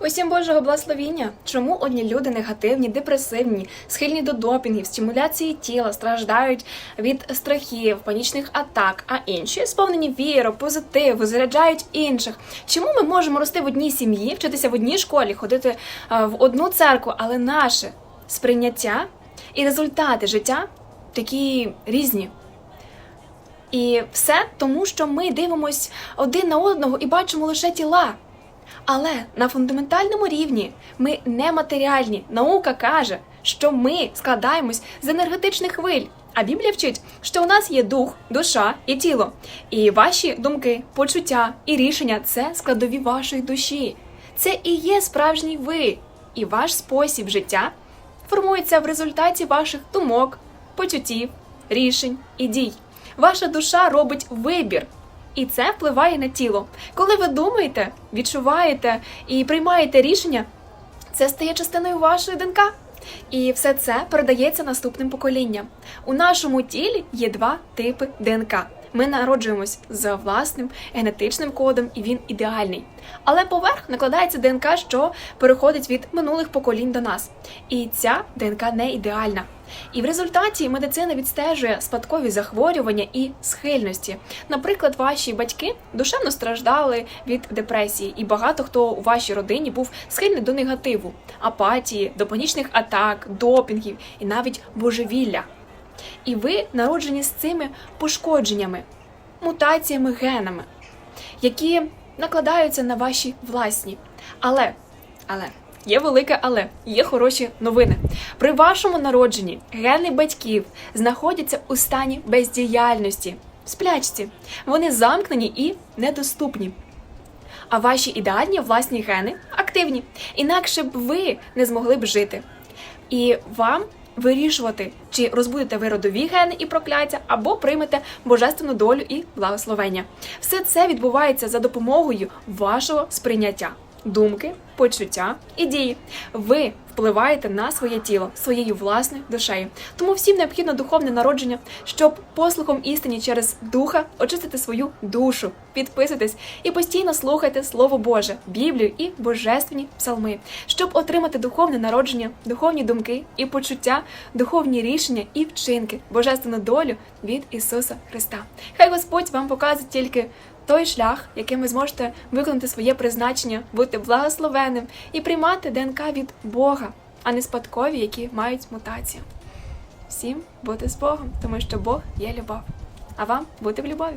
Усім Божого благословіння. Чому одні люди негативні, депресивні, схильні до допінгів, стимуляції тіла, страждають від страхів, панічних атак, а інші сповнені віру, позитиву, заряджають інших. Чому ми можемо рости в одній сім'ї, вчитися в одній школі, ходити в одну церкву, але наше сприйняття і результати життя такі різні? І все тому, що ми дивимось один на одного і бачимо лише тіла. Але на фундаментальному рівні ми нематеріальні. Наука каже, що ми складаємось з енергетичних хвиль. А Біблія вчить, що у нас є дух, душа і тіло. І ваші думки, почуття і рішення це складові вашої душі. Це і є справжній ви. І ваш спосіб життя формується в результаті ваших думок, почуттів, рішень і дій. Ваша душа робить вибір, і це впливає на тіло. Коли ви думаєте, відчуваєте і приймаєте рішення, це стає частиною вашої ДНК. І все це передається наступним поколінням. У нашому тілі є два типи ДНК. Ми народжуємось з власним генетичним кодом, і він ідеальний. Але поверх накладається ДНК, що переходить від минулих поколінь до нас. І ця ДНК не ідеальна. І в результаті медицина відстежує спадкові захворювання і схильності. Наприклад, ваші батьки душевно страждали від депресії, і багато хто у вашій родині був схильний до негативу, апатії, до панічних атак, допінгів і навіть божевілля. І ви народжені з цими пошкодженнями, мутаціями, генами, які накладаються на ваші власні. Але, але. Є велике але є хороші новини. При вашому народженні гени батьків знаходяться у стані бездіяльності, сплячці. Вони замкнені і недоступні. А ваші ідеальні власні гени активні. Інакше б ви не змогли б жити. І вам вирішувати, чи розбудете ви родові гени і прокляття, або приймете божественну долю і благословення. Все це відбувається за допомогою вашого сприйняття, думки, почуття і дії. Ви впливаєте на своє тіло своєю власною душею. Тому всім необхідно духовне народження, щоб послухом істині через духа очистити свою душу. Підписуйтесь і постійно слухайте Слово Боже, Біблію і божественні псалми, щоб отримати духовне народження, духовні думки і почуття, духовні рішення і вчинки, божественну долю від Ісуса Христа. Хай Господь вам показує тільки той шлях, яким ви зможете виконати своє призначення, бути благословенним і приймати ДНК від Бога, а не спадкові, які мають мутацію. Всім бути з Богом, тому що Бог є любов. А вам бути в любові.